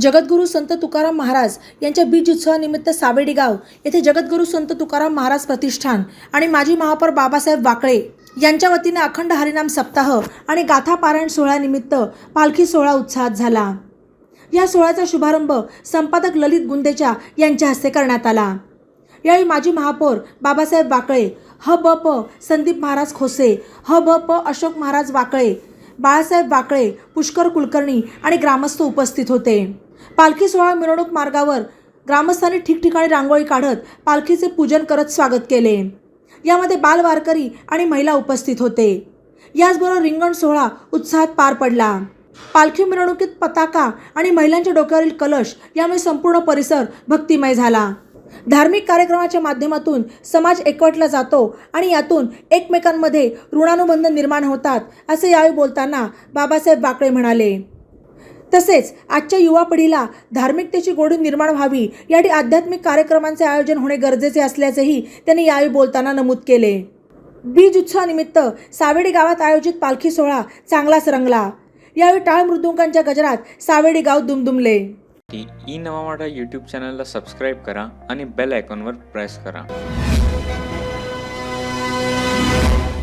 जगद्गुरू संत तुकाराम महाराज यांच्या बीज उत्सवानिमित्त सावेडी गाव येथे जगद्गुरू संत तुकाराम महाराज प्रतिष्ठान आणि माजी महापौर बाबासाहेब वाकळे यांच्या वतीने अखंड हरिनाम सप्ताह आणि गाथा पारायण सोहळ्यानिमित्त पालखी सोहळा उत्साहात झाला. या सोहळ्याचा शुभारंभ संपादक ललित गुंदेचा यांच्या हस्ते करण्यात आला. यावेळी माजी महापौर बाबासाहेब वाकळे ह ब प संदीप महाराज खोसे ह ब प अशोक महाराज वाकळे बाळासाहेब वाकळे पुष्कर कुलकर्णी आणि ग्रामस्थ उपस्थित होते. पालखी सोहळा मिरवणूक मार्गावर ग्रामस्थांनी ठिकठिकाणी रांगोळी काढत पालखीचे पूजन करत स्वागत केले. यामध्ये बालवारकरी आणि महिला उपस्थित होते. याचबरोबर रिंगण सोहळा उत्साहात पार पडला. पालखी मिरवणुकीत पताका आणि महिलांच्या डोक्यावरील कलश यामुळे संपूर्ण परिसर भक्तिमय झाला. धार्मिक कार्यक्रमाच्या माध्यमातून समाज एकवटला जातो आणि यातून एकमेकांमध्ये ऋणानुबंध निर्माण होतात असे यावेळी बोलताना बाबासाहेब बाकडे म्हणाले. तसेच आजच्या युवा पिढीला धार्मिकतेची गोडी निर्माण व्हावी यासाठी आध्यात्मिक कार्यक्रमांचे आयोजन होणे गरजेचे असल्याचेही त्यांनी यावेळी बोलताना नमूद केले. बीज उत्सवानिमित्त सावेडी गावात आयोजित पालखी सोहळा चांगलाच रंगला. यावेळी टाळ मृदुंकांच्या गजरात सावेडी गाव दुमदुमले. ई नवा यूट्यूब चॅनलला सबस्क्राईब करा आणि बेल आयकॉनवर प्रेस करा.